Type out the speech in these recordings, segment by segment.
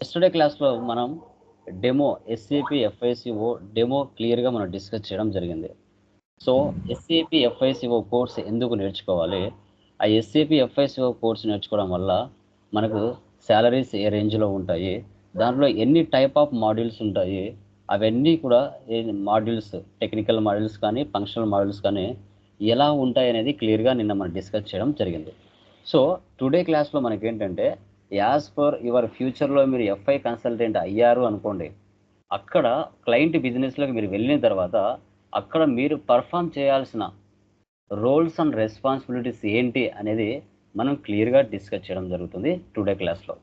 Yesterday క్లాస్లో మనం demo SAP FICO demo క్లియర్గా మనం డిస్కస్ చేయడం జరిగింది. సో ఎస్ఏపి ఎఫ్ఐసిఓ కోర్స్ ఎందుకు నేర్చుకోవాలి? ఆ ఎస్ఏపి ఎఫ్ఐసిఓ కోర్స్ నేర్చుకోవడం వల్ల మనకు శాలరీస్ ఏ రేంజ్లో ఉంటాయి? దాంట్లో ఎన్ని టైప్ ఆఫ్ మాడ్యూల్స్ ఉంటాయి? అవన్నీ కూడా మాడ్యూల్స్ టెక్నికల్ మాడ్యూల్స్ కానీ ఫంక్షనల్ మాడ్యూల్స్ కానీ ఎలా ఉంటాయి అనేది క్లియర్గా నిన్న మనం డిస్కస్ చేయడం జరిగింది. సో టుడే క్లాస్లో మనకి ఏంటంటే యాజ్ ఫర్ యువర్ ఫ్యూచర్లో మీరు ఎఫ్ఐ కన్సల్టెంట్ అయ్యారు అనుకోండి అక్కడ క్లయింట్ బిజినెస్లోకి మీరు వెళ్ళిన తర్వాత అక్కడ మీరు పర్ఫామ్ చేయాల్సిన రోల్స్ అండ్ రెస్పాన్సిబిలిటీస్ ఏంటి అనేది మనం క్లియర్గా డిస్కస్ చేయడం జరుగుతుంది టుడే క్లాస్లో.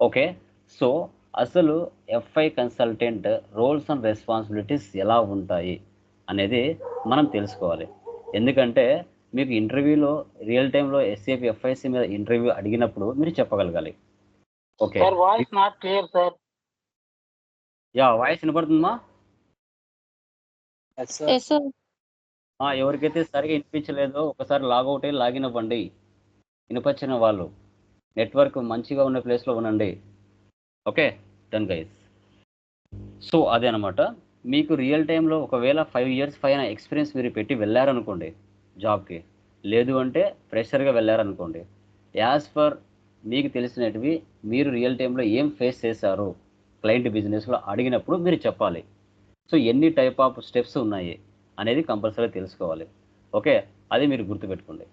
ఓకే? సో అసలు FI consultant roles and responsibilities ఎలా ఉంటాయి అనేది మనం తెలుసుకోవాలి. ఎందుకంటే మీకు ఇంటర్వ్యూలో రియల్ టైంలో ఎస్ఏపి ఎఫ్ఐసి మీద ఇంటర్వ్యూ అడిగినప్పుడు మీరు చెప్పగలగాలి. Okay. Sir voice not clear sir. Yeah voice వినపడుతుందా? ఎస్ సార్ ఎస్ సార్ ఆ, ఎవరికైతే సరిగా వినిపించలేదో ఒకసారి లాగౌట్ అయ్యి లాగిన్ అవ్వండి. వినిపించిన వాళ్ళు నెట్వర్క్ మంచిగా ఉన్న ప్లేస్లో ఉండండి. ఓకే? డన్ గైస్ సో అదే అనమాట మీకు రియల్ టైంలో ఒకవేళ ఫైవ్ ఇయర్స్ పైన ఎక్స్పీరియన్స్ మీరు పెట్టి వెళ్ళారనుకోండి జాబ్కి. లేదు అంటే ఫ్రెషర్గా వెళ్ళారనుకోండి. యాజ్ పర్ మీకు తెలిసినటివి మీరు రియల్ టైంలో ఏం ఫేస్ చేశారు క్లయింట్ బిజినెస్లో అడిగినప్పుడు మీరు చెప్పాలి. సో ఎన్ని టైప్ ఆఫ్ స్టెప్స్ ఉన్నాయి అనేది కంపల్సరీ తెలుసుకోవాలి. ఓకే? అది మీరు గుర్తుపెట్టుకోండి.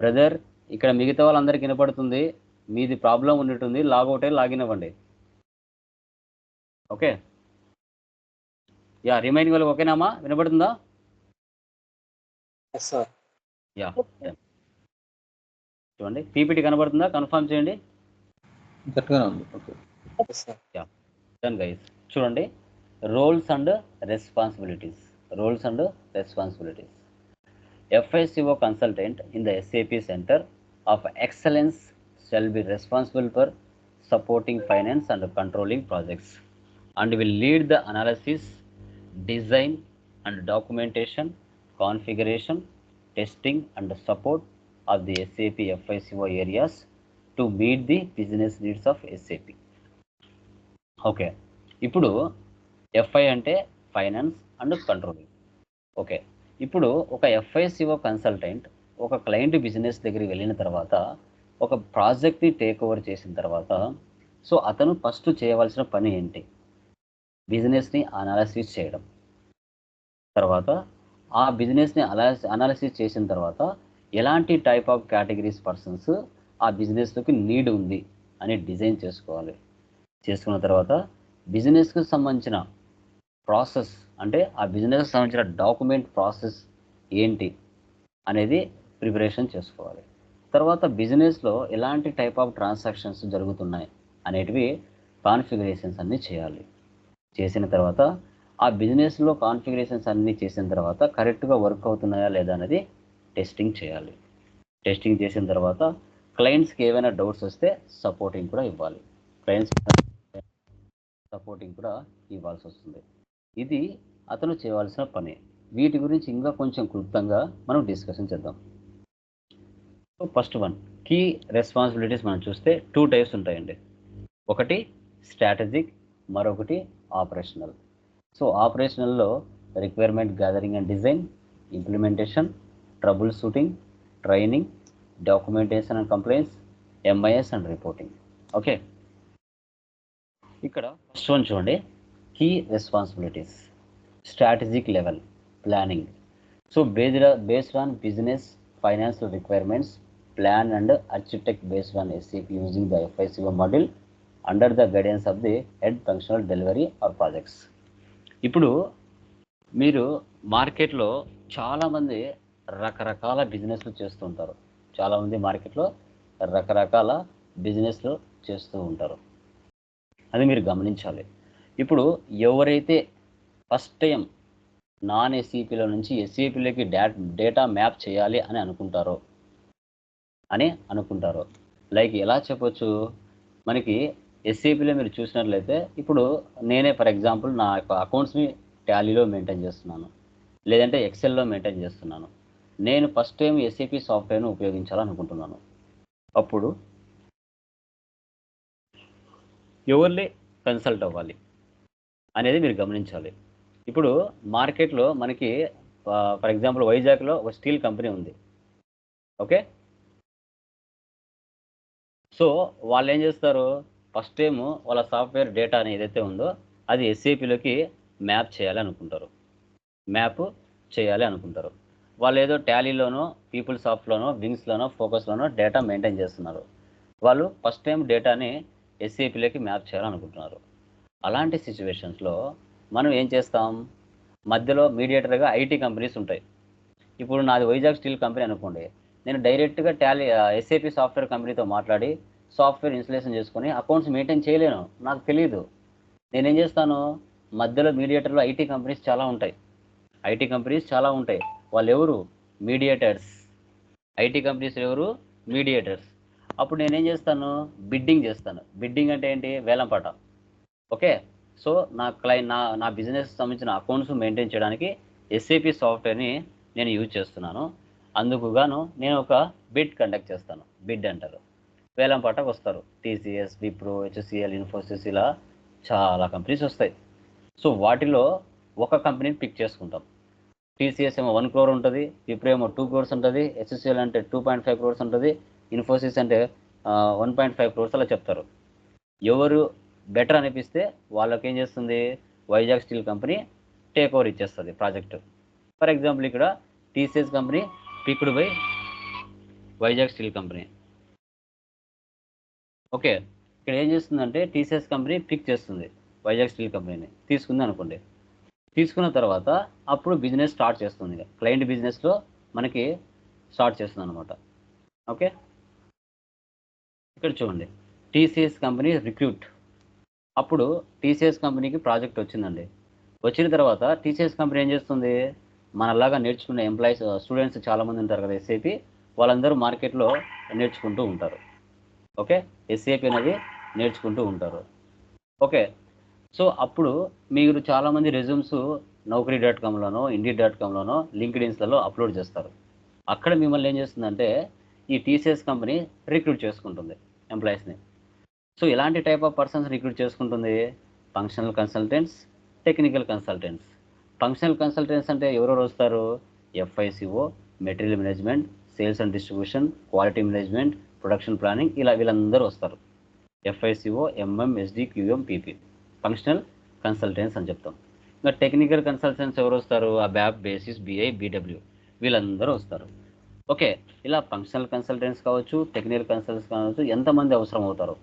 బ్రదర్ ఇక్కడ మిగతా వాళ్ళందరికీ వినపడుతుంది. మీది ప్రాబ్లం ఉన్నట్టుంది. లాగౌట్ అయ్యి లాగిన్ అవ్వండి. ఓకే? యా రిమైనింగ్ వాళ్ళకి ఓకేనామా వినబడుతుందా? చూడండి పీపీటీ కనబడుతుందా? కన్ఫర్మ్ చేయండి. చూడండి roles and responsibilities roles and responsibilities FSO consultant in the SAP centre of excellence shall be responsible for supporting finance and controlling projects and will lead the analysis design and documentation configuration testing and support of the SAP FICO areas to meet the business needs of SAP okay ఇప్పుడు FI అంటే finance and controlling okay ఇప్పుడు ఒక FICO consultant ఒక client business దగ్గరికి వెళ్ళిన తర్వాత ఒక ప్రాజెక్ట్ని టేక్ ఓవర్ చేసిన తర్వాత సో అతను ఫస్ట్ చేయవలసిన పని ఏంటి? బిజినెస్ని అనాలసిస్ చేయడం. తర్వాత ఆ బిజినెస్ని అనాలసిస్ చేసిన తర్వాత ఎలాంటి టైప్ ఆఫ్ కేటగిరీస్ పర్సన్స్ ఆ బిజినెస్లోకి నీడ్ ఉంది అని డిజైన్ చేసుకోవాలి. చేసుకున్న తర్వాత బిజినెస్కి సంబంధించిన ప్రాసెస్ అంటే ఆ బిజినెస్కి సంబంధించిన డాక్యుమెంట్ ప్రాసెస్ ఏంటి అనేది ప్రిపరేషన్ చేసుకోవాలి. తర్వాత బిజినెస్లో ఎలాంటి టైప్ ఆఫ్ ట్రాన్సాక్షన్స్ జరుగుతున్నాయి అనేటివి కాన్ఫిగరేషన్స్ అన్నీ చేయాలి. చేసిన తర్వాత ఆ బిజినెస్లో కాన్ఫిగరేషన్స్ అన్నీ చేసిన తర్వాత కరెక్ట్గా వర్క్ అవుతున్నాయా లేదా అనేది టెస్టింగ్ చేయాలి. టెస్టింగ్ చేసిన తర్వాత క్లయింట్స్కి ఏవైనా డౌట్స్ వస్తే సపోర్టింగ్ కూడా ఇవ్వాలి. క్లయింట్స్ సపోర్టింగ్ కూడా ఇవ్వాల్సి వస్తుంది. ఇది అతను చేయవలసిన పని. వీటి గురించి ఇంకా కొంచెం క్లుప్తంగా మనం డిస్కషన్ చేద్దాం. So first one key responsibilities మనం చూస్తే టూ టైప్స్ ఉంటాయండి. ఒకటి స్ట్రాటజిక్ మరొకటి operational. So ఆపరేషనల్లో requirement gathering and design implementation troubleshooting training documentation and complaints MIS and reporting. Okay? ఇక్కడ ఫస్ట్ వన్ చూడండి. Key responsibilities strategic level planning so based based on business financial requirements plan and architect based on SCP using the FICO model under the guidance of the head functional delivery or projects ఇప్పుడు మీరు మార్కెట్లో చాలామంది రకరకాల బిజినెస్లు చేస్తూ ఉంటారు. చాలామంది మార్కెట్లో రకరకాల బిజినెస్లు చేస్తూ ఉంటారు. అది మీరు గమనించాలి. ఇప్పుడు ఎవరైతే ఫస్ట్ టైం నాన్ ఎస్ఈపిలో నుంచి ఎస్ఈపిలోకి డా డేటా మ్యాప్ చేయాలి అని అనుకుంటారో అని అనుకుంటారో లైక్ ఎలా చెప్పొచ్చు? మనకి ఎస్సీపీలో మీరు చూసినట్లయితే ఇప్పుడు నేనే ఫర్ ఎగ్జాంపుల్ నా యొక్క అకౌంట్స్ని ట్యాలీలో మెయింటైన్ చేస్తున్నాను. లేదంటే ఎక్సెల్లో మెయింటైన్ చేస్తున్నాను. నేను ఫస్ట్ టైం ఎస్ఏపి సాఫ్ట్వేర్ను ఉపయోగించాలనుకుంటున్నాను. అప్పుడు ఎవరిని కన్సల్ట్ అవ్వాలి అనేది మీరు గమనించాలి. ఇప్పుడు మార్కెట్లో మనకి ఫర్ ఎగ్జాంపుల్ వైజాగ్లో ఒక స్టీల్ కంపెనీ ఉంది. ఓకే? సో వాళ్ళు ఏం చేస్తారు? ఫస్ట్ టైం వాళ్ళ సాఫ్ట్వేర్ డేటా అని ఏదైతే ఉందో అది ఎస్ఏపిలోకి మ్యాప్ చేయాలి అనుకుంటారు. మ్యాప్ చేయాలి అనుకుంటారు. వాళ్ళు ఏదో టాలీలోనో పీపుల్ సాఫ్ట్లోనో వింగ్స్లోనో ఫోకస్లోనో డేటా మెయింటైన్ చేస్తున్నారు. వాళ్ళు ఫస్ట్ టైం డేటాని ఎస్ఏపిలోకి మ్యాప్ చేయాలనుకుంటున్నారు. అలాంటి సిచ్యువేషన్స్లో మనం ఏం చేస్తాం? మధ్యలో మీడియేటర్గా ఐటీ కంపెనీస్ ఉంటాయి. ఇప్పుడు నాది వైజాగ్ స్టీల్ కంపెనీ అనుకోండి. నేను డైరెక్ట్గా టాలీ ఎస్ఏపి సాఫ్ట్వేర్ కంపెనీతో మాట్లాడి సాఫ్ట్వేర్ ఇన్స్టలేషన్ చేసుకుని అకౌంట్స్ మెయింటైన్ చేయలేను. నాకు తెలియదు నేనేం చేస్తాను? మధ్యలో మీడియేటర్లో ఐటీ కంపెనీస్ చాలా ఉంటాయి. ఐటీ కంపెనీస్ చాలా ఉంటాయి. వాళ్ళు ఎవరు మీడియేటర్స్. ఐటీ కంపెనీస్ ఎవరు? మీడియేటర్స్. అప్పుడు నేనేం చేస్తాను? బిడ్డింగ్ చేస్తాను. బిడ్డింగ్ అంటే ఏంటి? వేలంపాట ఓకే? సో నా క్లై నా నా బిజినెస్ సంబంధించిన అకౌంట్స్ మెయింటైన్ చేయడానికి ఎస్ఏపి సాఫ్ట్వేర్ని నేను యూజ్ చేస్తున్నాను. అందుకు గాను నేను ఒక బిడ్ కండక్ట్ చేస్తాను. బిడ్ అంటారు. వేలం పాటకు వస్తారు. టీసీఎస్ విప్రో హెచ్సిఎల్ ఇన్ఫోసిస్ ఇలా చాలా కంపెనీస్ వస్తాయి. సో వాటిలో ఒక కంపెనీని పిక్ చేసుకుంటాం. టీసీఎస్ ఏమో వన్ క్రోర్ ఉంటుంది విప్రో ఏమో టూ క్రోర్స్ ఉంటుంది హెచ్సిఎల్ అంటే టూ పాయింట్ ఫైవ్ క్రోర్స్ ఉంటుంది ఇన్ఫోసిస్ అంటే వన్ పాయింట్ ఫైవ్ క్రోర్స్ అలా చెప్తారు. ఎవరు బెటర్ అనిపిస్తే వాళ్ళకి ఏం చేస్తుంది? Vizag steel company take over ఇచ్చేస్తుంది ప్రాజెక్ట్. ఫర్ ఎగ్జాంపుల్ ఇక్కడ TCS company picked by Vizag steel company. Okay. ఇక్కడ ఏం చేస్తుందంటే టీసీఎస్ కంపెనీ పిక్ చేస్తుంది. వైజాగ్ స్టీల్ కంపెనీని. తీసుకుంది అనుకోండి. తీసుకున్న తర్వాత అప్పుడు బిజినెస్ స్టార్ట్ చేస్తుంది. క్లయింట్ బిజినెస్లో మనకి స్టార్ట్ చేస్తుంది అనమాట ఓకే? ఇక్కడ చూడండి. TCS company recruit. అప్పుడు టీసీఎస్ కంపెనీకి ప్రాజెక్ట్ వచ్చిందండి. వచ్చిన తర్వాత టీసీఎస్ కంపెనీ ఏం చేస్తుంది? మనలాగా నేర్చుకునే ఎంప్లాయీస్ స్టూడెంట్స్ చాలామంది ఉంటారు కదా ఎస్ఐపి. వాళ్ళందరూ మార్కెట్లో నేర్చుకుంటూ ఉంటారు. ఓకే? ఎస్ఏపి అనేది నేర్చుకుంటూ ఉంటారు. ఓకే? సో అప్పుడు మీరు చాలామంది రెజ్యూమ్స్ నౌకరీ డాట్ కామ్లోనో ఇండి డాట్ కామ్లోనో లింక్డ్ఇన్స్లలో అప్లోడ్ చేస్తారు. అక్కడ మిమ్మల్ని ఏం చేస్తుందంటే ఈ టీసీఎస్ కంపెనీ రిక్రూట్ చేసుకుంటుంది ఎంప్లాయీస్ని. సో ఎలాంటి టైప్ ఆఫ్ పర్సన్స్ రిక్రూట్ చేసుకుంటుంది functional consultants technical consultants. Functional consultants అంటే ఎవరెవరు వస్తారు? FICO material management sales and distribution quality management production planning ఇలా వీళ్ళందరూ వస్తారు. FICO MM SD QM PP. Functional consultants అని చెప్తాం. ఇంకా టెక్నికల్ కన్సల్టెన్స్ ఎవరు వస్తారు? ఆ బ్యాప్ బేసిస్ బిఐ బీడబ్ల్యూ. వీళ్ళందరూ వస్తారు. ఓకే ఇలా ఫంక్షనల్ కన్సల్టెన్స్ కావచ్చు టెక్నికల్ కన్సల్టెన్స్ కావచ్చు ఎంతమంది అవసరం అవుతారు.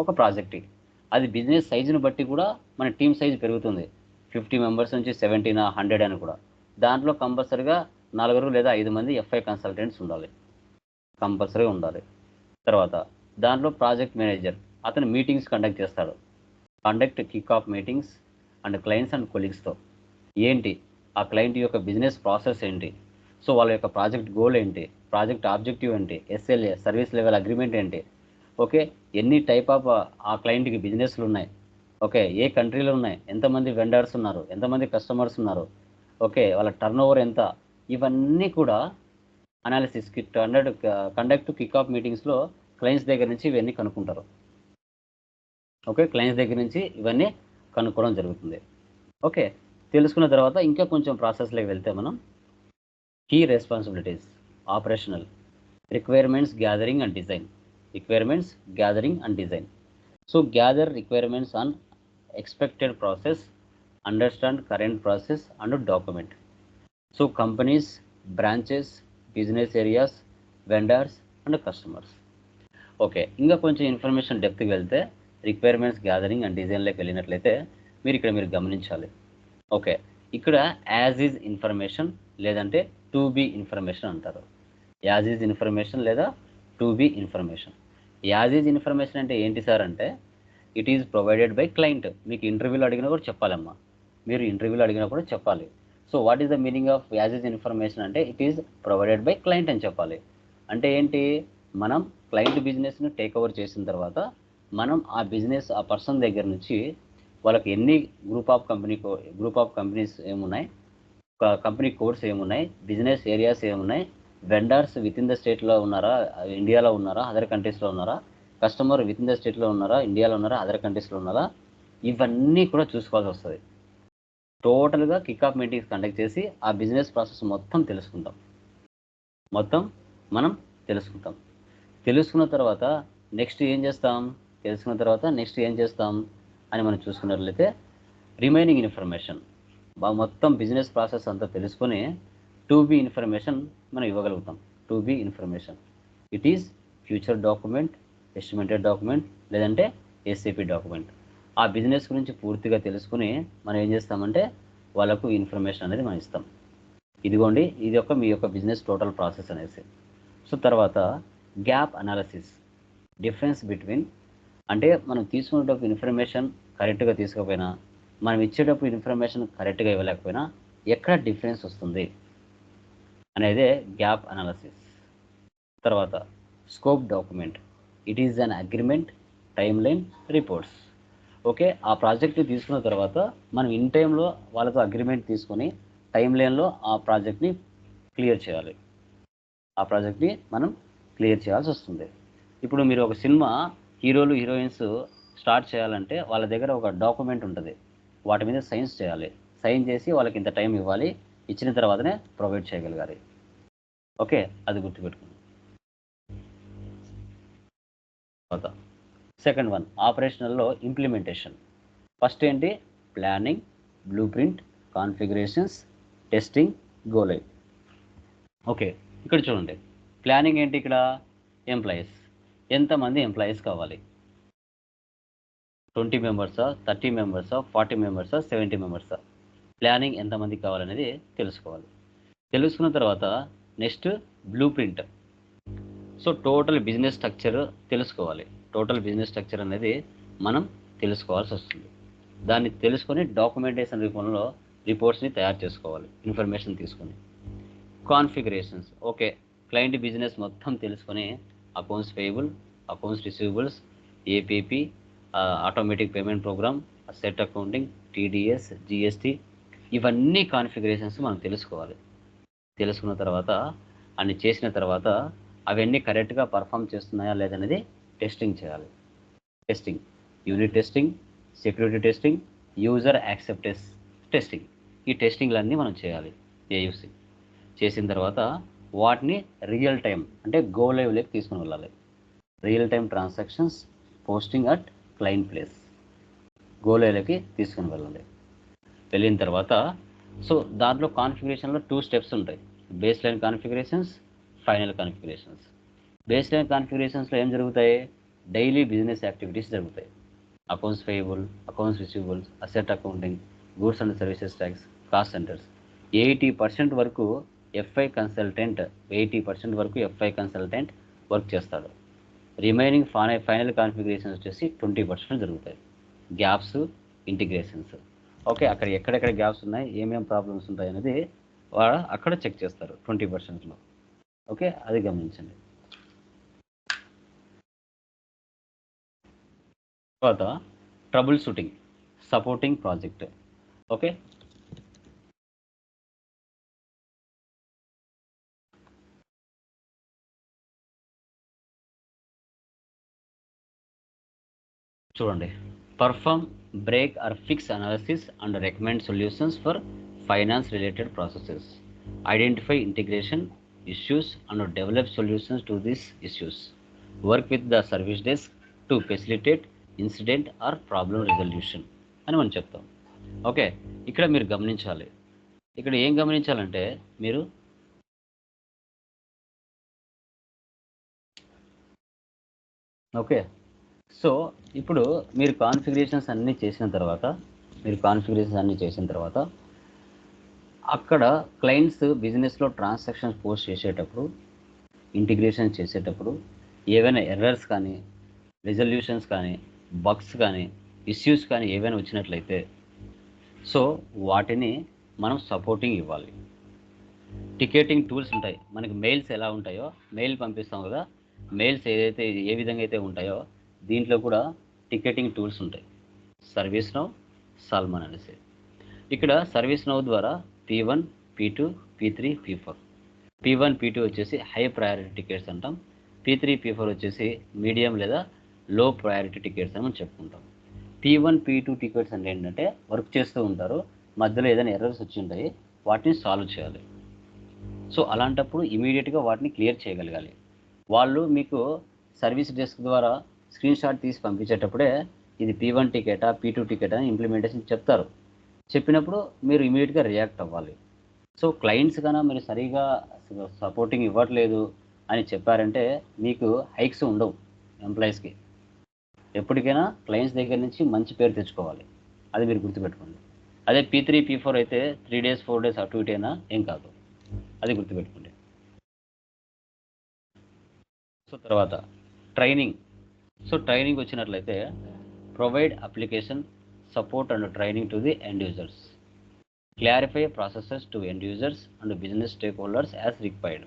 ఒక ప్రాజెక్ట్కి అది బిజినెస్ సైజుని బట్టి కూడా మన టీం సైజ్ పెరుగుతుంది. ఫిఫ్టీ మెంబర్స్ నుంచి సెవెంటీనా హండ్రెడ్ అని కూడా. దాంట్లో కంపల్సరీగా నలుగురు లేదా ఐదు మంది ఎఫ్ఐ కన్సల్టెంట్స్ ఉండాలి. కంపల్సరీ ఉండాలి. తర్వాత దాంట్లో ప్రాజెక్ట్ మేనేజర్ అతను మీటింగ్స్ కండక్ట్ చేస్తాడు. Conduct kick off meetings and clients and కొలీగ్స్తో ఏంటి? ఆ క్లయింట్ యొక్క బిజినెస్ ప్రాసెస్ ఏంటి? సో వాళ్ళ యొక్క ప్రాజెక్ట్ గోల్ ఏంటి? ప్రాజెక్ట్ ఆబ్జెక్టివ్ ఏంటి? ఎస్ఎల్ఏ సర్వీస్ లెవెల్ అగ్రిమెంట్ ఏంటి? ఓకే ఎన్ని టైప్ ఆఫ్ ఆ క్లయింట్కి బిజినెస్లు ఉన్నాయి? ఓకే ఏ కంట్రీలో ఉన్నాయి? ఎంతమంది వెండర్స్ ఉన్నారు? ఎంతమంది కస్టమర్స్ ఉన్నారు? ఓకే వాళ్ళ టర్న్ ఓవర్ ఎంత? ఇవన్నీ కూడా analysis conduct conduct kick off మీటింగ్స్లో క్లయింట్స్ దగ్గర నుంచి ఇవన్నీ కనుక్కుంటారు. ఓకే క్లయింట్స్ దగ్గర నుంచి ఇవన్నీ కనుక్కోవడం జరుగుతుంది. ఓకే తెలుసుకున్న తర్వాత ఇంకా కొంచెం ప్రాసెస్లోకి వెళ్తే మనం key responsibilities operational requirements gathering and design requirements gathering and design so gather requirements on expected process understand current process and document so companies branches business areas vendors and customers okay ఇంకా కొంచెం information డెప్త్కి వెళ్తే requirements gathering and డిజైన్లోకి వెళ్ళినట్లయితే మీరు ఇక్కడ మీరు గమనించాలి. Okay ఇక్కడ as is information లేదంటే టు బి ఇన్ఫర్మేషన్ అంటారు. యాజ్ ఈజ్ ఇన్ఫర్మేషన్ లేదా to be information as is information అంటే ఏంటి సార్ అంటే it is provided by client మీకు ఇంటర్వ్యూలో అడిగినా కూడా చెప్పాలమ్మా. మీరు ఇంటర్వ్యూలో అడిగినా కూడా చెప్పాలి. So what is the meaning of as is information అంటే it is provided by client అని చెప్పాలి. అంటే ఏంటి? మనం క్లయింట్ బిజినెస్ని టేక్ ఓవర్ చేసిన తర్వాత మనం ఆ బిజినెస్ ఆ పర్సన్ దగ్గర నుంచి వాళ్ళకి ఎన్ని group of company group of companies ఏమున్నాయి? కంపెనీ కోడ్స్ ఏమున్నాయి? బిజినెస్ ఏరియాస్ ఏమున్నాయి? వెండర్స్ విత్ ఇన్ ద స్టేట్లో ఉన్నారా? ఇండియాలో ఉన్నారా? అదర్ కంట్రీస్లో ఉన్నారా? కస్టమర్ విత్ ఇన్ ద స్టేట్లో ఉన్నారా? ఇండియాలో ఉన్నారా? అదర్ కంట్రీస్లో ఉన్నారా? ఇవన్నీ కూడా చూసుకోవాల్సి వస్తుంది. టోటల్గా కిక్ ఆఫ్ మీటింగ్స్ కండక్ట్ చేసి ఆ బిజినెస్ ప్రాసెస్ మొత్తం తెలుసుకుంటాం. మొత్తం మనం తెలుసుకుంటాం. తెలుసుకున్న తర్వాత నెక్స్ట్ ఏం చేస్తాం? తెలుసుకున్న తర్వాత నెక్స్ట్ ఏం చేస్తాం? అని మనం చూసుకున్నట్లయితే రిమైనింగ్ ఇన్ఫర్మేషన్ బాగా మొత్తం బిజినెస్ ప్రాసెస్ అంతా తెలుసుకొని టూ బి ఇన్ఫర్మేషన్ మనం ఇవ్వగలుగుతాం. To be information it is future document estimated document లేదంటే ఏసీపీ డాక్యుమెంట్ ఆ బిజినెస్ గురించి పూర్తిగా తెలుసుకుని మనం ఏం చేస్తామంటే వాళ్ళకు ఇన్ఫర్మేషన్ అనేది మనం ఇస్తాం. ఇదిగోండి ఇది ఒక మీ యొక్క బిజినెస్ టోటల్ ప్రాసెస్ అనేసి. సో తర్వాత గ్యాప్ అనాలసిస్ డిఫరెన్స్ బిట్వీన్ అంటే మనం తీసుకునేటప్పుడు ఇన్ఫర్మేషన్ కరెక్ట్గా తీసుకోకపోయినా మనం ఇచ్చేటప్పుడు ఇన్ఫర్మేషన్ కరెక్ట్గా ఇవ్వలేకపోయినా ఎక్కడ డిఫరెన్స్ వస్తుంది అనేదే గ్యాప్ అనాలసిస్ తర్వాత scope document it is an agreement timeline reports okay? ఆ ప్రాజెక్ట్ని తీసుకున్న తర్వాత మనం ఇన్ టైంలో వాళ్ళతో అగ్రిమెంట్ తీసుకొని టైం లైన్లో ఆ ప్రాజెక్ట్ని క్లియర్ చేయాలి. ఆ ప్రాజెక్ట్ని మనం క్లియర్ చేయాల్సి వస్తుంది. ఇప్పుడు మీరు ఒక సినిమా హీరోలు హీరోయిన్స్ స్టార్ట్ చేయాలంటే వాళ్ళ దగ్గర ఒక డాక్యుమెంట్ ఉంటుంది. వాటి మీద సైన్స్ చేయాలి. సైన్ చేసి వాళ్ళకి ఇంత టైం ఇవ్వాలి. ఇచ్చిన తర్వాతనే ప్రొవైడ్ చేయగలగాలి. ఓకే? అది గుర్తుపెట్టుకోండి. తర్వాత. సెకండ్ వన్ ఆపరేషనల్లో ఇంప్లిమెంటేషన్. ఫస్ట్ ఏంటి? Planning blueprint configurations testing go live. Okay ఇక్కడ చూడండి. ప్లానింగ్ ఏంటి ఇక్కడ? ఎంప్లాయీస్. ఎంతమంది ఎంప్లాయీస్ కావాలి? ట్వంటీ మెంబర్సా? థర్టీ మెంబర్సా? ఫార్టీ మెంబర్సా? సెవెంటీ మెంబర్సా? ప్లానింగ్ ఎంతమంది కావాలనేది తెలుసుకోవాలి. తెలుసుకున్న తర్వాత next blueprint so total business structure తెలుసుకోవాలి. టోటల్ బిజినెస్ స్ట్రక్చర్ అనేది మనం తెలుసుకోవాల్సి వస్తుంది. దాన్ని తెలుసుకొని డాక్యుమెంటేషన్ రూపంలో రిపోర్ట్స్ని తయారు చేసుకోవాలి ఇన్ఫర్మేషన్ తీసుకొని. కాన్ఫిగరేషన్స్ ఓకే క్లయింట్ బిజినెస్ మొత్తం తెలుసుకొని accounts payable accounts receivables APP automatic payment program set accounting TDS GST ఇవన్నీ కాన్ఫిగరేషన్స్ మనం తెలుసుకోవాలి. తెలుసుకున్న తర్వాత అన్ని చేసిన తర్వాత అవన్నీ కరెక్ట్గా పర్ఫామ్ చేస్తున్నాయా లేదనేది టెస్టింగ్ చేయాలి. Testing unit testing security testing user acceptance testing ఈ టెస్టింగ్లన్నీ మనం చేయాలి ఏయూసి చేసిన తర్వాత వాటిని రియల్ టైం అంటే గో లైవ్లోకి తీసుకుని వెళ్ళాలి. Real time transactions posting at client place go లైవ్లోకి తీసుకుని వెళ్ళాలి. వెళ్ళిన తర్వాత సో దాంట్లో కాన్ఫిగరేషన్లో టూ స్టెప్స్ ఉంటాయి. Baseline configurations final configurations baseline కాన్ఫిగరేషన్స్లో ఏం జరుగుతాయి? డైలీ బిజినెస్ యాక్టివిటీస్ జరుగుతాయి. Accounts payable accounts receivables asset accounting goods and services tax cost centres eighty percent వరకు ఎఫ్ఐ కన్సల్టెంట్ ఎయిటీ పర్సెంట్ వరకు ఎఫ్ఐ కన్సల్టెంట్ వర్క్ చేస్తాడు. Remaining final final configurations వచ్చేసి twenty percent జరుగుతాయి. Gaps integrations okay అక్కడ ఎక్కడెక్కడ gaps ఉన్నాయి ఏమేం problems ఉంటాయి అనేది అక్కడ చెక్ చేస్తారు ట్వంటీ పర్సెంట్లో ఓకే అది గమనించండి. తర్వాత troubleshooting supporting project okay చూడండి. Perform break or fix analysis and recommend solutions for finance related processes identify integration issues and develop solutions to this issues work with the service desk to facilitate incident or problem resolution అని మనం చెప్తాం. Okay ఇక్కడ మీరు గమనించాలి. ఇక్కడ ఏం గమనించాలంటే మీరు okay so ఇప్పుడు మీరు కాన్ఫిగరేషన్స్ అన్నీ చేసిన తర్వాత మీరు కాన్ఫిగరేషన్స్ అన్నీ చేసిన తర్వాత అక్కడ క్లయింట్స్ బిజినెస్లో ట్రాన్సాక్షన్స్ పోస్ట్ చేసేటప్పుడు ఇంటిగ్రేషన్ చేసేటప్పుడు ఏవైనా ఎర్రర్స్ కానీ రిజల్యూషన్స్ కానీ బగ్స్ కానీ ఇష్యూస్ కానీ ఏవైనా వచ్చినట్లయితే సో వాటిని మనం సపోర్టింగ్ ఇవ్వాలి. టికెటింగ్ టూల్స్ ఉంటాయి. మనకి మెయిల్స్ ఎలా ఉంటాయో మెయిల్ పంపిస్తాం కదా మెయిల్స్ ఏదైతే ఏ విధంగా అయితే ఉంటాయో దీంట్లో కూడా టికెటింగ్ టూల్స్ ఉంటాయి. సర్వీస్ నౌ సాల్మన్ అనేసి ఇక్కడ సర్వీస్ నౌ ద్వారా P one P two P three P four P one P two వచ్చేసి హై ప్రయారిటీ టికెట్స్ అంటాం. పీ త్రీ పీ ఫోర్ వచ్చేసి మీడియం లేదా లో ప్రయారిటీ టికెట్స్ అని మనం చెప్పుకుంటాం. T one P two tickets అంటే ఏంటంటే వర్క్ చేస్తూ ఉంటారు. మధ్యలో ఏదైనా ఎర్రర్స్ వచ్చి ఉంటాయి. వాటిని సాల్వ్ చేయాలి. సో అలాంటప్పుడు ఇమీడియట్గా వాటిని క్లియర్ చేయగలగాలి. వాళ్ళు మీకు సర్వీస్ డెస్క్ ద్వారా స్క్రీన్ షాట్ తీసి పంపించేటప్పుడే ఇది పీ వన్ టికెటా పీ టూ టికెట్ అని ఇంప్లిమెంటేషన్ చెప్తారు. చెప్పినప్పుడు మీరు ఇమీడియట్గా రియాక్ట్ అవ్వాలి. సో క్లయింట్స్ కన్నా మీరు సరిగా సపోర్టింగ్ ఇవ్వట్లేదు అని చెప్పారంటే మీకు హైక్స్ ఉండవు ఎంప్లాయీస్కి ఎప్పటికైనా క్లయింట్స్ దగ్గర నుంచి మంచి పేరు తెచ్చుకోవాలి. అది మీరు గుర్తుపెట్టుకోండి. అదే పీ త్రీ పీ ఫోర్ అయితే త్రీ డేస్ ఫోర్ డేస్ అటు ఇటు అయినా ఏం కాదు. అది గుర్తుపెట్టుకోండి. సో తర్వాత ట్రైనింగ్ సో ట్రైనింగ్ వచ్చినట్లయితే provide application support and training to the end users clarify processes to end users and business stakeholders as required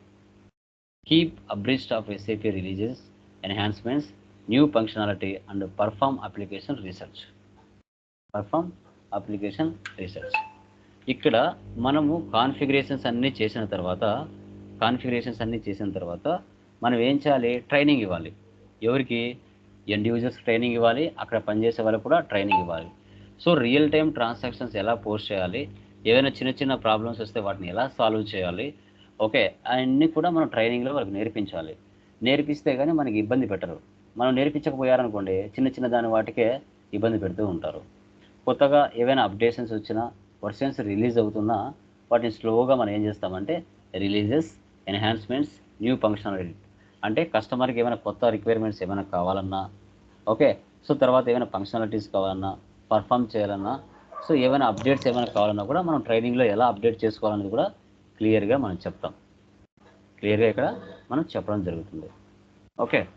keep abreast of SAP releases enhancements new functionality and perform application research perform application research ఇక్కడ మనము configurations అన్నీ చేసిన తర్వాత configurations అన్నీ చేసిన తర్వాత మనం ఏం చేయాలి? ట్రైనింగ్ ఇవ్వాలి. ఎవరికి? ఎండ్ యూజర్స్ ట్రైనింగ్ ఇవ్వాలి. అక్కడ పనిచేసే వాళ్ళకి కూడా ట్రైనింగ్ ఇవ్వాలి. సో రియల్ టైం ట్రాన్సాక్షన్స్ ఎలా పోస్ట్ చేయాలి? ఏదైనా చిన్న చిన్న ప్రాబ్లమ్స్ వస్తే వాటిని ఎలా సాల్వ్ చేయాలి? ఓకే అవన్నీ కూడా మనం ట్రైనింగ్లో వాళ్ళకి నేర్పించాలి. నేర్పిస్తే కానీ మనకి ఇబ్బంది పెట్టరు. మనం నేర్పించకపోయారనుకోండి చిన్న చిన్న దాని వాటికే ఇబ్బంది పెడుతూ ఉంటారు. కొత్తగా ఏవైనా అప్డేషన్స్ వచ్చినా వర్షన్స్ రిలీజ్ అవుతున్నా వాటిని స్లోగా మనం ఏం చేస్తామంటే రిలీజెస్ ఎన్హాన్స్మెంట్స్ న్యూ ఫంక్షనాలిటీ అంటే కస్టమర్కి ఏమైనా కొత్త రిక్వైర్మెంట్స్ ఏమైనా కావాలన్నా ఓకే సో తర్వాత ఏమైనా ఫంక్షనాలిటీస్ కావాలన్నా పర్ఫామ్ చేయాలన్నా సో ఏమైనా అప్డేట్స్ ఏమైనా కావాలన్నా కూడా మనం ట్రైనింగ్లో ఎలా అప్డేట్ చేసుకోవాలనేది కూడా క్లియర్గా మనం చెప్తాం. క్లియర్గా ఇక్కడ మనం చెప్పడం జరుగుతుంది. ఓకే.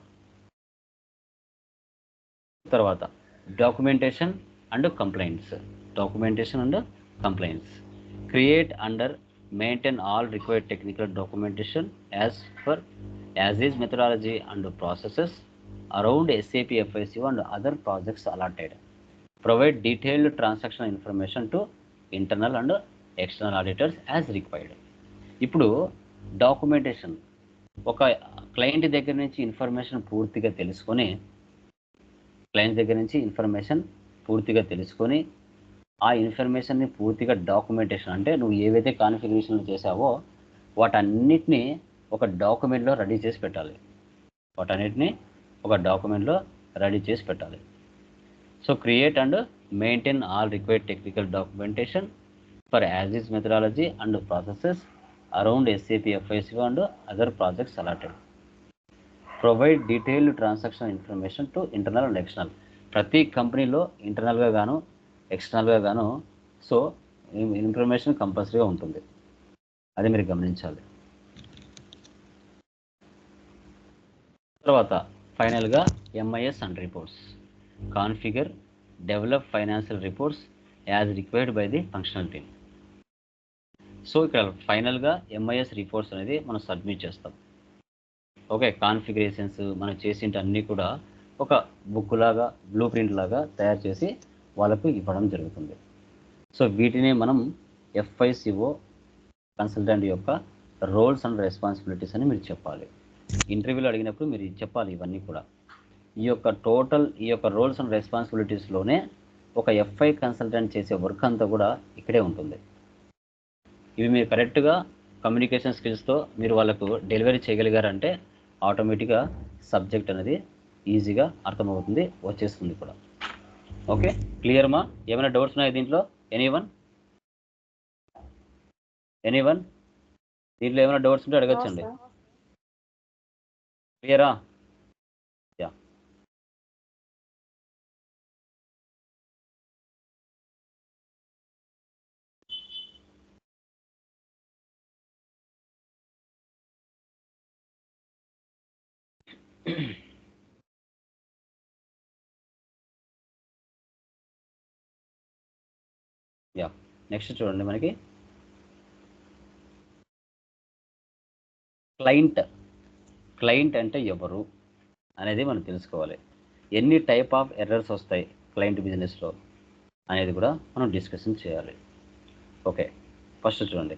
తర్వాత documentation and complaints documentation and complaints create and maintain all required technical documentation as per as is methodology and processes around SAP FIC and other projects allotted provide detailed transaction information to internal and external auditors as required ఇప్పుడు documentation ఒక client దగ్గర నుంచి information పూర్తిగా తెలుసుకొని client దగ్గర నుంచి information పూర్తిగా తెలుసుకొని ఆ ఇన్ఫర్మేషన్ని పూర్తిగా డాక్యుమెంటేషన్ అంటే నువ్వు ఏవైతే కాన్ఫిగరేషన్లు చేసావో వాటన్నిటిని ఒక డాక్యుమెంట్లో రెడీ చేసి పెట్టాలి. వాటన్నిటిని ఒక డాక్యుమెంట్లో రెడీ చేసి పెట్టాలి. So create and maintain all required technical documentation for as is methodology and processes around SAP FIC and other projects allotted provide detailed transaction information to internal and external ప్రతి కంపెనీలో ఇంటర్నల్గా గాను ఎక్స్టర్నల్గా గాను సో ఇన్ఫర్మేషన్ కంపల్సరీగా ఉంటుంది. అది మీరు గమనించాలి. తర్వాత ఫైనల్గా MIS and reports configure develop financial reports as required by the functional team so ఇక్కడ ఫైనల్గా ఎంఐఎస్ రిపోర్ట్స్ అనేది మనం సబ్మిట్ చేస్తాం. ఓకే కాన్ఫిగరేషన్స్ మనం చేసిన అన్నీ కూడా ఒక బుక్ లాగా బ్లూ ప్రింట్ లాగా తయారు చేసి వాళ్ళకు ఇవ్వడం జరుగుతుంది. సో వీటిని మనం ఎఫ్ఐసిఓ కన్సల్టెంట్ యొక్క రోల్స్ అండ్ రెస్పాన్సిబిలిటీస్ అని మీరు చెప్పాలి. ఇంటర్వ్యూలో అడిగినప్పుడు మీరు చెప్పాలి ఇవన్నీ కూడా. ఈ యొక్క టోటల్ ఈ యొక్క రోల్స్ అండ్ రెస్పాన్సిబిలిటీస్లోనే ఒక ఎఫ్ఐ కన్సల్టెంట్ చేసే వర్క్ అంతా కూడా ఇక్కడే ఉంటుంది. ఇవి మీరు కరెక్ట్గా కమ్యూనికేషన్ స్కిల్స్తో మీరు వాళ్ళకు డెలివరీ చేయగలిగారంటే ఆటోమేటిక్గా సబ్జెక్ట్ అనేది ఈజీగా అర్థమవుతుంది వచ్చేస్తుంది కూడా. ఓకే? క్లియర్ మా? ఏమైనా డౌట్స్ ఉన్నాయా దీంట్లో? ఎనీ వన్ ఎనీ వన్ దీంట్లో ఏమైనా డౌట్స్ ఉంటే అడగచ్చండి. క్లియరా? యా నెక్స్ట్ చూడండి మనకి. క్లయింట్ క్లయింట్ అంటే ఎవరు అనేది మనం తెలుసుకోవాలి. ఎన్ని టైప్ ఆఫ్ ఎర్రర్స్ వస్తాయి క్లయింట్ బిజినెస్లో అనేది కూడా మనం డిస్కషన్ చేయాలి. ఓకే ఫస్ట్ చూడండి.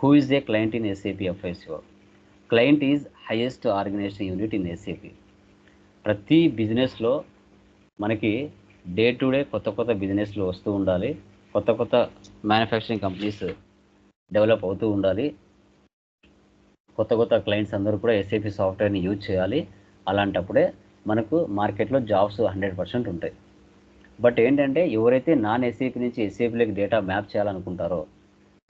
Who is a client in SAP FICO client is highest organisation unit in SAP ప్రతి బిజినెస్లో మనకి డే టు డే కొత్త కొత్త బిజినెస్లు వస్తూ ఉండాలి. కొత్త కొత్త మ్యానుఫ్యాక్చరింగ్ కంపెనీస్ డెవలప్ అవుతూ ఉండాలి. కొత్త కొత్త క్లయింట్స్ అందరూ కూడా ఎస్ఏపి సాఫ్ట్వేర్ని యూజ్ చేయాలి. అలాంటప్పుడే మనకు మార్కెట్లో జాబ్స్ హండ్రెడ్ పర్సెంట్ ఉంటాయి. బట్ ఏంటంటే ఎవరైతే నాన్ ఎస్ఏపి నుంచి ఎస్ఏపిలోకి డేటా మ్యాప్ చేయాలనుకుంటారో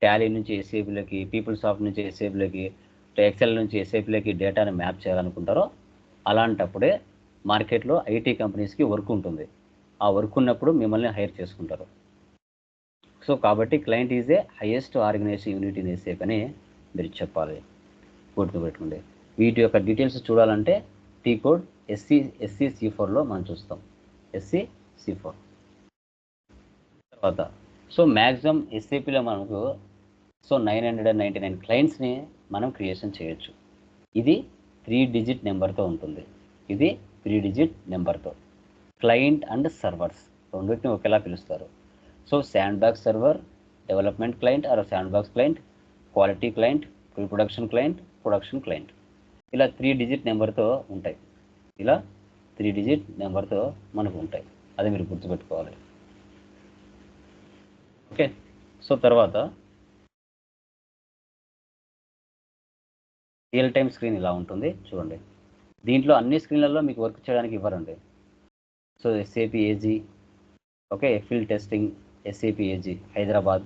టాలీ నుంచి ఎస్ఏపిలోకి పీపుల్ సాఫ్ట్ నుంచి ఎస్ఏపిలోకి ఎక్సెల్ నుంచి ఎస్ఏపిలోకి డేటాని మ్యాప్ చేయాలనుకుంటారో అలాంటప్పుడే మార్కెట్లో ఐటీ కంపెనీస్కి వర్క్ ఉంటుంది. ఆ వర్క్ ఉన్నప్పుడు మిమ్మల్ని హైర్ చేసుకుంటారు. సో కాబట్టి client is a highest organisation unit in SAP అని మీరు చెప్పాలి. గుర్తుపెట్టుకోండి వీటి యొక్క డీటెయిల్స్ చూడాలంటే T code SC SC C ఫోర్లో మనం చూస్తాం. ఎస్సీ సి ఫోర్ తర్వాత సో మ్యాక్సిమం ఎస్ఏపీలో మనకు so nine hundred and ninety nine క్లయింట్స్ని మనం క్రియేషన్ చేయొచ్చు. ఇది త్రీ డిజిట్ నెంబర్తో ఉంటుంది. ఇది త్రీ డిజిట్ నెంబర్తో క్లయింట్ అండ్ సర్వర్స్ రెండింటిని ఒకేలా పిలుస్తారు. So sandbox server development client or sandbox client quality client pre production client production client ఇలా త్రీ డిజిట్ నెంబర్తో ఉంటాయి. ఇలా త్రీ డిజిట్ నెంబర్తో మనకు ఉంటాయి. అది మీరు గుర్తుపెట్టుకోవాలి. ఓకే? సో తర్వాత రియల్ టైం స్క్రీన్ ఇలా ఉంటుంది. చూడండి. దీంట్లో అన్ని స్క్రీన్లలో మీకు వర్క్ చేయడానికి ఇవ్వరండి. So SAP AG okay? Eiffel testing SAP AG Hyderabad.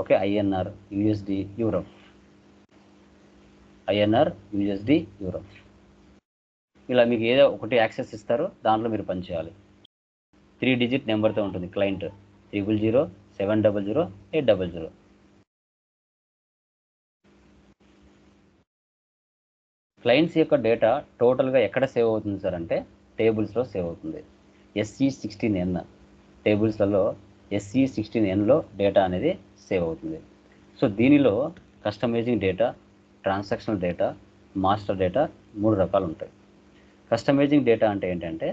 Okay INR USD Europe INR USD Europe ఇలా మీకు ఏదో ఒకటి యాక్సెస్ ఇస్తారు దాంట్లో మీరు పనిచేయాలి. త్రీ డిజిట్ నెంబర్తో ఉంటుంది client. Triple zero seven double zero eight double zero. Clients యొక్క డేటా టోటల్గా ఎక్కడ సేవ్ అవుతుంది సార్ అంటే టేబుల్స్లో సేవ్ అవుతుంది. ఎస్సీ సిక్స్టీన్ ఎన్ టేబుల్స్లలో ఎస్ఈ సిక్స్టీన్ ఎన్లో డేటా అనేది సేవ్ అవుతుంది. సో దీనిలో customising data transactional data master data మూడు రకాలు ఉంటాయి. కస్టమైజింగ్ డేటా అంటే ఏంటంటే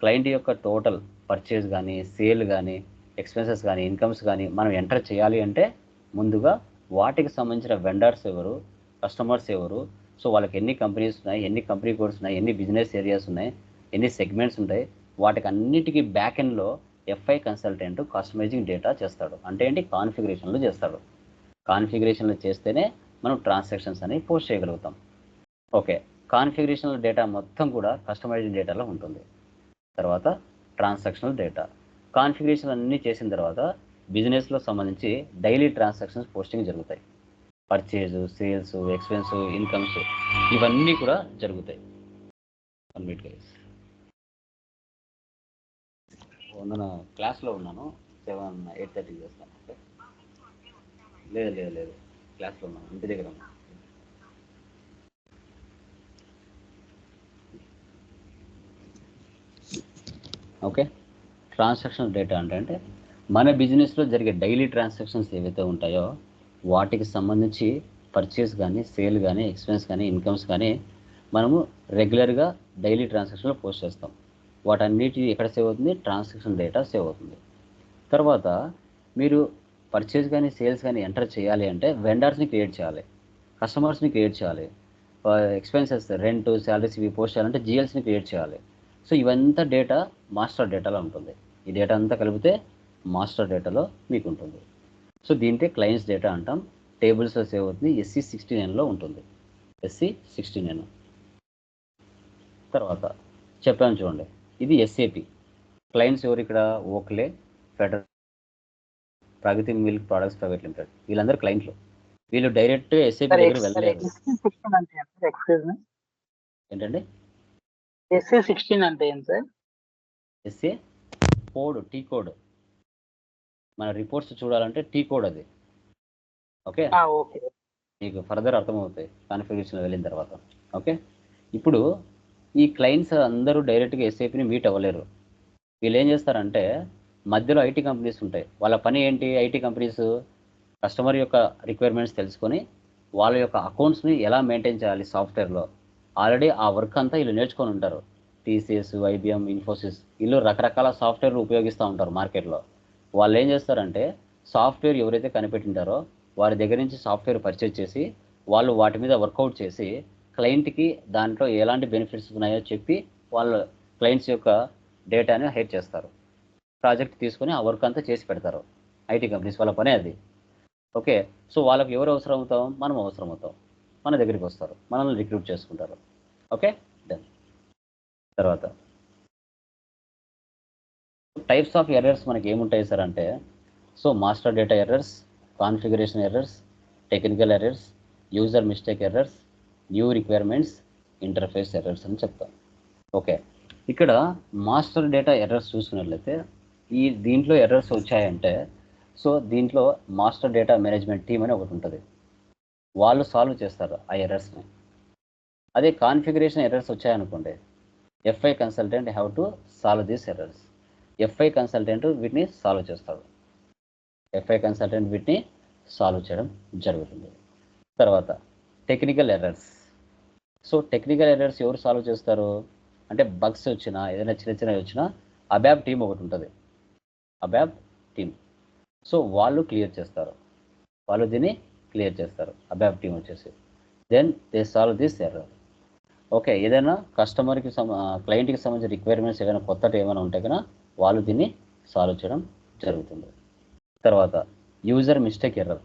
క్లయింట్ యొక్క టోటల్ పర్చేజ్ కానీ సేల్ కానీ ఎక్స్పెన్సెస్ కానీ ఇన్కమ్స్ కానీ మనం ఎంటర్ చేయాలి అంటే ముందుగా వాటికి సంబంధించిన వెండర్స్ ఎవరు కస్టమర్స్ ఎవరు సో వాళ్ళకి ఎన్ని కంపెనీస్ ఉన్నాయి ఎన్ని కంపెనీ కోడ్స్ ఉన్నాయి ఎన్ని బిజినెస్ ఏరియాస్ ఉన్నాయి ఎన్ని సెగ్మెంట్స్ ఉంటాయి వాటికి అన్నిటికీ బ్యాక్ ఎండ్లో ఎఫ్ఐ కన్సల్టెంట్ కస్టమైజింగ్ డేటా చేస్తాడు. అంటే ఏంటి? కాన్ఫిగరేషన్లు చేస్తాడు. కాన్ఫిగరేషన్లు చేస్తేనే మనం ట్రాన్సాక్షన్స్ అనేవి పోస్ట్ చేయగలుగుతాం. ఓకే కాన్ఫిగరేషనల్ డేటా మొత్తం కూడా కస్టమైజ్డ్ డేటాలో ఉంటుంది. తర్వాత ట్రాన్సాక్షనల్ డేటా కాన్ఫిగరేషన్ అన్నీ చేసిన తర్వాత బిజినెస్లో సంబంధించి డైలీ ట్రాన్సాక్షన్స్ పోస్టింగ్ జరుగుతాయి. పర్చేజ్ సేల్స్ ఎక్స్పెన్స్ ఇన్కమ్స్ ఇవన్నీ కూడా జరుగుతాయి. వన్ వందన క్లాస్లో ఉన్నాను. సెవెన్ ఎయిట్ థర్టీకి చేస్తాను ఓకే? లేదు లేదు లేదు. క్లాస్లో ఉన్నాను. ఇంటి దగ్గర ఉన్నాను. ఓకే? ట్రాన్సాక్షన్ డేటా అంటే అంటే మన బిజినెస్లో జరిగే డైలీ ట్రాన్సాక్షన్స్ ఏవైతే ఉంటాయో వాటికి సంబంధించి పర్చేస్ కానీ సేల్ కానీ ఎక్స్పెన్స్ కానీ ఇన్కమ్స్ కానీ మనము రెగ్యులర్గా డైలీ ట్రాన్సాక్షన్లో పోస్ట్ చేస్తాం. వాటన్నిటి ఎక్కడ సేవ్ అవుతుంది? ట్రాన్సాక్షన్ డేటా సేవ్ అవుతుంది. తర్వాత మీరు పర్చేస్ కానీ సేల్స్ కానీ ఎంటర్ చేయాలి అంటే వెండర్స్ని క్రియేట్ చేయాలి. కస్టమర్స్ని క్రియేట్ చేయాలి. ఎక్స్పెన్సెస్ రెంట్ శాలరీస్ ఇవి పోస్ట్ చేయాలంటే జిఎల్స్ని క్రియేట్ చేయాలి. సో ఇవంతా డేటా మాస్టర్ డేటాలో ఉంటుంది. ఈ డేటా అంతా కలిపితే మాస్టర్ డేటాలో మీకు ఉంటుంది. సో దీంట్లో క్లయింట్స్ డేటా అంటాం. టేబుల్స్లో సేవ్ అవుతుంది. ఎస్సీ సిక్స్టీ నైన్లో ఉంటుంది. ఎస్సీ సిక్స్టీ నైన్ తర్వాత చెప్పాను చూడండి. ఇది ఎస్ఏపి క్లయింట్స్ ఎవరు ఇక్కడ? Oakley federal Pragati milk products private limited వీళ్ళందరూ క్లయింట్లు వీళ్ళు డైరెక్ట్ ఎస్ఏపి దగ్గర వెళ్ళలేరు సిక్స్టీన్ అంటే ఏం సార్ ఎక్స్క్యూజ్ మీ ఏంటంటే ఎస్సీ సిక్స్టీన్ అంటే ఏం sir SE code T code మన రిపోర్ట్స్ చూడాలంటే టీ కోడ్ అది. ఓకే ఓకే మీకు ఫర్దర్ అర్థమవుతాయి. కాన్ఫిగరేషన్ వెళ్ళిన తర్వాత. ఓకే ఇప్పుడు ఈ క్లయింట్స్ అందరూ డైరెక్ట్గా ఎస్ఐపిని మీట్ అవ్వలేరు. వీళ్ళు ఏం చేస్తారంటే మధ్యలో ఐటీ కంపెనీస్ ఉంటాయి. వాళ్ళ పని ఏంటి? ఐటీ కంపెనీస్ కస్టమర్ యొక్క రిక్వైర్మెంట్స్ తెలుసుకొని వాళ్ళ యొక్క అకౌంట్స్ని ఎలా మెయింటైన్ చేయాలి సాఫ్ట్వేర్లో ఆల్రెడీ ఆ వర్క్ అంతా వీళ్ళు నేర్చుకొని ఉంటారు. టీసీఎస్ ఐబిఎం ఇన్ఫోసిస్ వీళ్ళు రకరకాల సాఫ్ట్వేర్లు ఉపయోగిస్తూ ఉంటారు మార్కెట్లో వాళ్ళు ఏం చేస్తారంటే సాఫ్ట్వేర్ ఎవరైతే కనిపెట్టింటారో వారి దగ్గర నుంచి సాఫ్ట్వేర్ పర్చేజ్ చేసి వాళ్ళు వాటి మీద వర్కౌట్ చేసి క్లయింట్కి దాంట్లో ఎలాంటి బెనిఫిట్స్ ఉన్నాయో చెప్పి వాళ్ళు క్లయింట్స్ యొక్క డేటాని హైడ్ చేస్తారు. ప్రాజెక్ట్ తీసుకొని ఆ వర్క్ అంతా చేసి పెడతారు. ఐటీ కంపెనీస్ వాళ్ళ పనే అది. ఓకే. సో వాళ్ళకి ఎవరు అవసరం అవుతాం? మనం అవసరం అవుతాం. మన దగ్గరికి వస్తారు. మనల్ని రిక్రూట్ చేసుకుంటారు. ఓకే? డన్ తర్వాత. టైప్స్ ఆఫ్ ఎర్రర్స్ మనకి ఏముంటాయి సార్ అంటే so master data errors configuration errors technical errors user mistake errors new requirements interface errors అని చెప్తాం. ఓకే. ఇక్కడ మాస్టర్ డేటా ఎర్రర్స్ చూసుకున్నట్లయితే ఈ దీంట్లో ఎర్రర్స్ వచ్చాయంటే సో దీంట్లో మాస్టర్ డేటా మేనేజ్మెంట్ టీమ్ అని ఒకటి ఉంటుంది. వాళ్ళు సాల్వ్ చేస్తారు ఆ ఎర్రర్స్ని. అదే configuration errors వచ్చాయనుకోండి FI consultant have to solve these errors. FI consultant వీటిని సాల్వ్ చేస్తాడు. ఎఫ్ఐ కన్సల్టెంట్ వీటిని సాల్వ్ చేయడం జరుగుతుంది. తర్వాత technical errors. So technical errors ఎవరు సాల్వ్ చేస్తారు? అంటే బగ్స్ వచ్చినా ఏదైనా చిన్న చిన్నవి వచ్చినా అబ్యాబ్ టీం ఒకటి ఉంటుంది. అబ్యాబ్ టీం సో వాళ్ళు క్లియర్ చేస్తారు. వాళ్ళు దీన్ని క్లియర్ చేస్తారు. అబ్యాబ్ టీం వచ్చేసి. Then they solve this error okay ఏదైనా కస్టమర్కి సమ క్లయింట్కి సంబంధించిన రిక్వైర్మెంట్స్ ఏదైనా కొత్తటి ఏమైనా ఉంటే కన్నా వాళ్ళు దీన్ని సాల్వ్ చేయడం జరుగుతుంది. తర్వాత user mistake error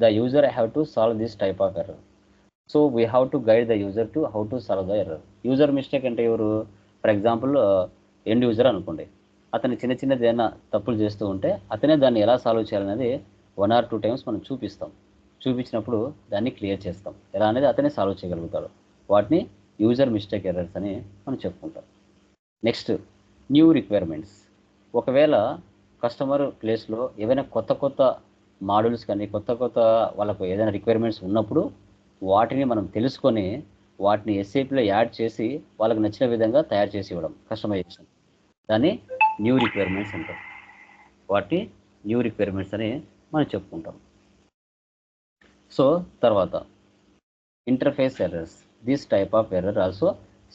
the user have to solve this type of error so we have to guide the user to how to solve the error user mistake అంటే ఎవరు? ఫర్ ఎగ్జాంపుల్ ఎండ్ యూజర్ అనుకోండి. అతను చిన్న చిన్నది ఏదైనా తప్పులు చేస్తూ ఉంటే అతనే దాన్ని ఎలా సాల్వ్ చేయాలనేది వన్ ఆర్ టూ టైమ్స్ మనం చూపిస్తాం. చూపించినప్పుడు దాన్ని క్లియర్ చేస్తాం. ఎలా అనేది అతనే సాల్వ్ చేయగలుగుతాడు. వాటిని యూజర్ మిస్టేక్ ఎర్రర్స్ అని మనం చెప్పుకుంటాం. నెక్స్ట్ న్యూ రిక్వైర్మెంట్స్ ఒకవేళ కస్టమర్ ప్లేస్లో ఏవైనా కొత్త కొత్త మాడ్యూల్స్ కానీ కొత్త కొత్త వాళ్ళకు ఏదైనా రిక్వైర్మెంట్స్ ఉన్నప్పుడు వాటిని మనం తెలుసుకొని వాటిని ఎస్ఏపిలో యాడ్ చేసి వాళ్ళకి నచ్చిన విధంగా తయారు చేసి ఇవ్వడం కస్టమైజేషన్ దాన్ని న్యూ రిక్వైర్మెంట్స్ అంటాం వాటి న్యూ రిక్వైర్మెంట్స్ అని మనం చెప్పుకుంటాం. సో తర్వాత interface errors this type of error also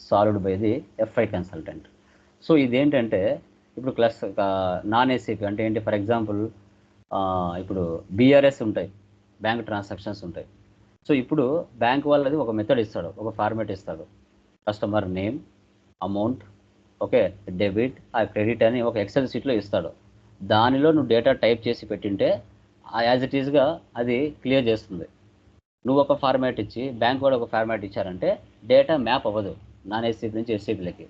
solved by the FI consultant so ఇదేంటంటే ఇప్పుడు క్లస్ నాన్ ఏసీపీ అంటే ఏంటి? ఫర్ ఎగ్జాంపుల్ ఇప్పుడు బీఆర్ఎస్ ఉంటాయి. బ్యాంక్ ట్రాన్సాక్షన్స్ ఉంటాయి. సో ఇప్పుడు బ్యాంక్ వాళ్ళది ఒక మెథడ్ ఇస్తాడు ఒక ఫార్మేట్ ఇస్తాడు. Customer name amount okay debit ఆ క్రెడిట్ అని ఒక ఎక్సెల్ షీట్లో ఇస్తాడు. దానిలో నువ్వు డేటా టైప్ చేసి పెట్టింటే యాజ్ ఇట్ ఈస్గా అది క్లియర్ చేస్తుంది. నువ్వు ఒక ఫార్మాట్ ఇచ్చి బ్యాంక్ వాడు ఒక ఫార్మాట్ ఇచ్చారంటే డేటా మ్యాప్ అవ్వదు. నాన్ ఎస్సీపీ నుంచి ఎస్సీపీలకి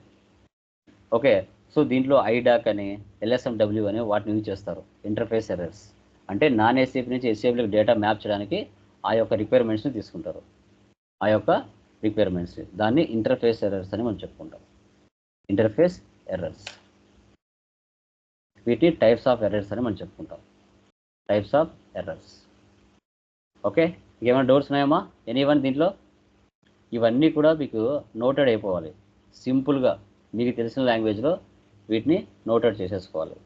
ఓకే సో దీంట్లో ఐడాక్ అని ఎల్ఎస్ఎండబ్ల్యూ అని వాటిని యూజ్ చేస్తారు. ఇంటర్ఫేస్ ఎర్రర్స్ అంటే నాన్ ఎస్సీపీ నుంచి ఎస్సీపీలకు డేటా మ్యాప్ చేయడానికి ఆ యొక్క రిక్వైర్మెంట్స్ని తీసుకుంటారు. ఆ యొక్క రిక్వైర్మెంట్స్ దాన్ని ఇంటర్ఫేస్ ఎర్రర్స్ అని మనం చెప్పుకుంటాం. ఇంటర్ఫేస్ ఎర్రర్స్ వీటిని టైప్స్ ఆఫ్ ఎర్రర్స్ అని మనం చెప్పుకుంటాం. టైప్స్ ఆఫ్ ఎర్రర్స్ ఓకే ఇంకేమైనా డౌట్స్ ఉన్నాయమ్మా? ఎనీ వన్ దీంట్లో? ఇవన్నీ కూడా మీకు నోటెడ్ అయిపోవాలి. సింపుల్గా మీకు తెలిసిన లాంగ్వేజ్లో వీటిని నోటెడ్ చేసేసుకోవాలి.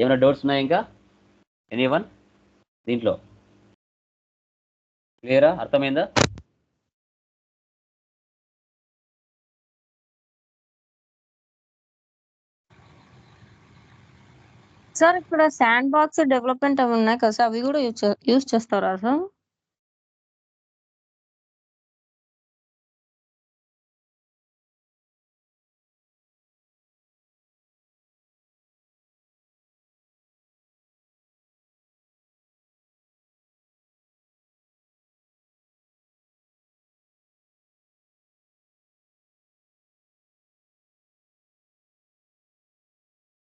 ఏమైనా డౌట్స్ ఉన్నాయా ఇంకా? ఎనీ వన్ దీంట్లో. క్లియరా? అర్థమైందా? సార్ ఇక్కడ శాండ్ బాక్స్ డెవలప్మెంట్ అవి ఉన్నాయి కదా సార్ అవి కూడా యూజ్ యూజ్ చేస్తారా సార్?